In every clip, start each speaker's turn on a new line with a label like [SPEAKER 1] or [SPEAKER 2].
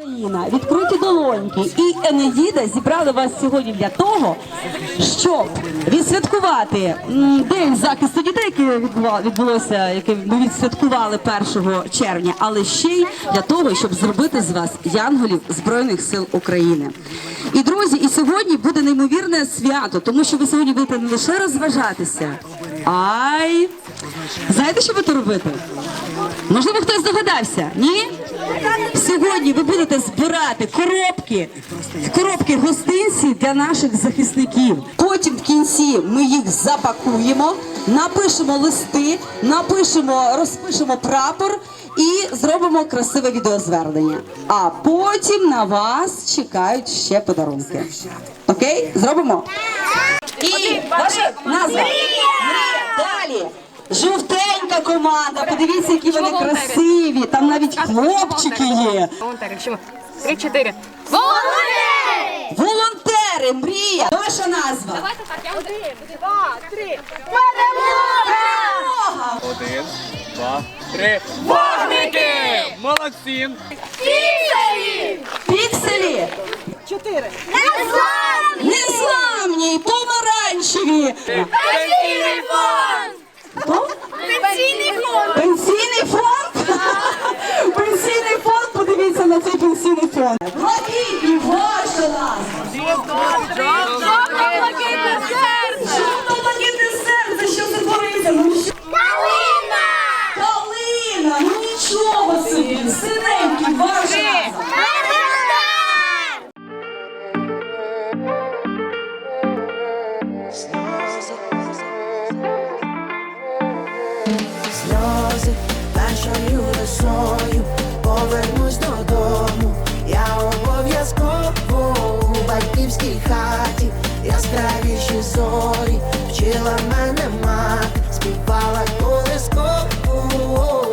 [SPEAKER 1] Україна, відкриті долоньки і Енеїда зібрали вас сьогодні для того, щоб відсвяткувати день захисту дітей, який відбулося, яке ми відсвяткували 1 червня, але ще й для того, щоб зробити з вас янголів збройних сил України. І друзі, і сьогодні буде неймовірне свято, тому що ви сьогодні будете не лише розважатися, а й знаєте, що будете робити? Можливо, хтось здогадався? Ні? Сьогодні ви будете збирати коробки, коробки гостинці для наших захисників. Потім в кінці ми їх запакуємо, напишемо листи, напишемо, розпишемо прапор і зробимо красиве відеозвернення. А потім на вас чекають ще подарунки. Окей? Зробимо? І ваша назва? Мрія. Далі. Жовтенька команда. Подивіться, які вони красиві. Там навіть хлопчики є.
[SPEAKER 2] Волонтери, що? Три-чотири.
[SPEAKER 1] Волонтери, Волонтери! мрія. Ваша назва.
[SPEAKER 2] Давайте так, я один, два, три.
[SPEAKER 1] Перемога!
[SPEAKER 3] Один, два, три. Вогники! Молодці!
[SPEAKER 1] Пікселі. Чотири. Незламні, помаранчеві.
[SPEAKER 3] Пенсійний фонд!
[SPEAKER 1] Хто? Пенсійний фонд? Пенсійний фонд, подивіться на цей пенсійний фонд.
[SPEAKER 4] Батьківській хаті, яскравіші зорі, вчила мене мати, співала колискову.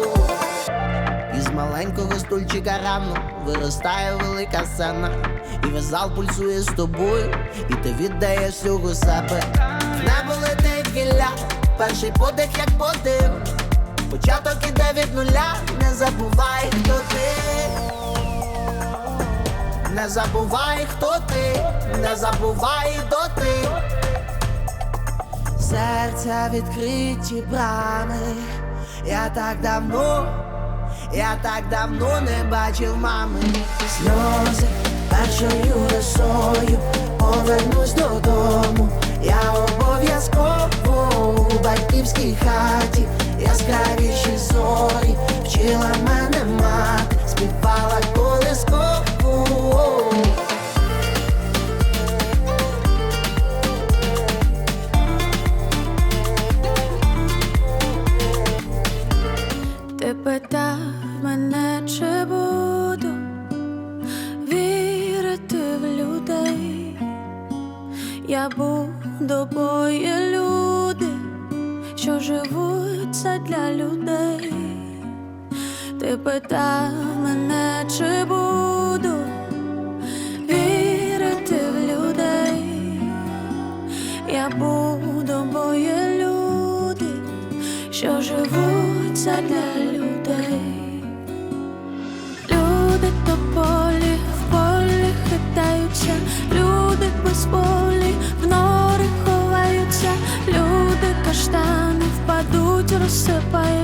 [SPEAKER 4] Із маленького стульчика рано виростає велика сцена, і весь пульсує з тобою, і ти віддаєш всього себе. Небо летить гілля, перший подих, як подив. Початок іде від нуля, не забувай, хто Не забувай, хто ти, не забувай доти. Серця відкриті брами. Я так давно, я так давно не бачив мами. Сльози першою росою повернусь додому. Я обов'язково у батьківській хаті, яскравіші зорі, вчила мене мати,
[SPEAKER 5] мене, чи буду вірити в людей. Я буду, бо є люди, що живуть це для людей. Ти питав мене, чи буду вірити в людей. Я буду, бо є люди, що живуть це для людей. Хитаються, люди без полі в нори ховаються, люди каштани впадуть, розсипаються,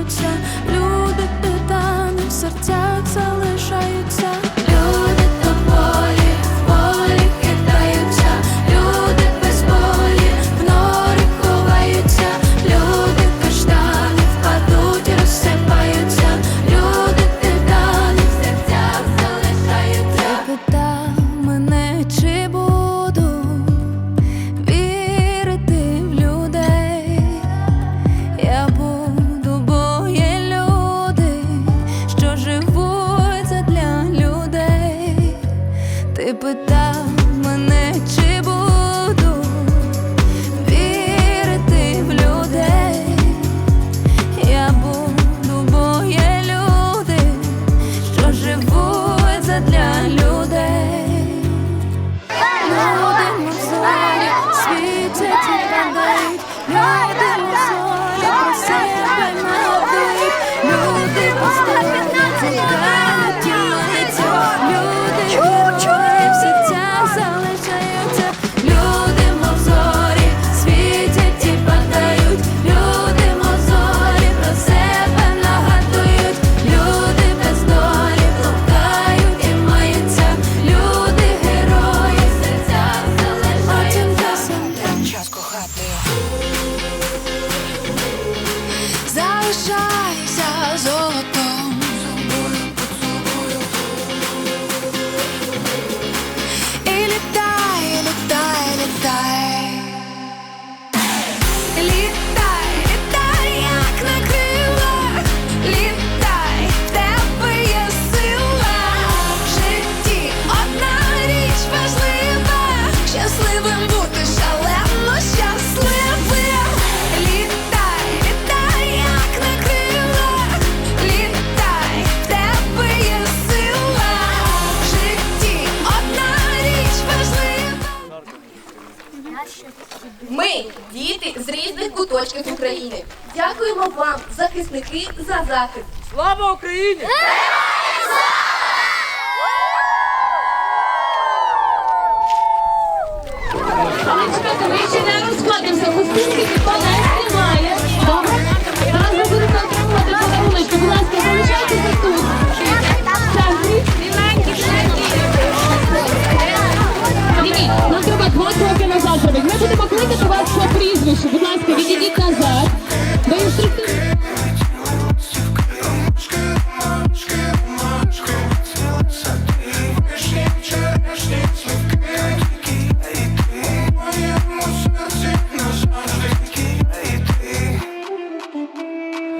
[SPEAKER 6] України. Дякуємо вам, захисники, за захист.
[SPEAKER 3] Слава Україні!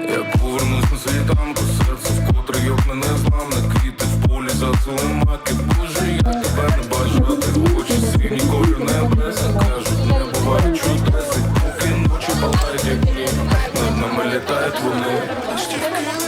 [SPEAKER 7] Я повернусь на світанку, серце вкотре мене зламне Квіти в полі зацвіли маки. Боже, я тебе не бажати Очі сині колір небеса Кажуть, не буває чудес, і поки ночі палають як ні Над нами літають вони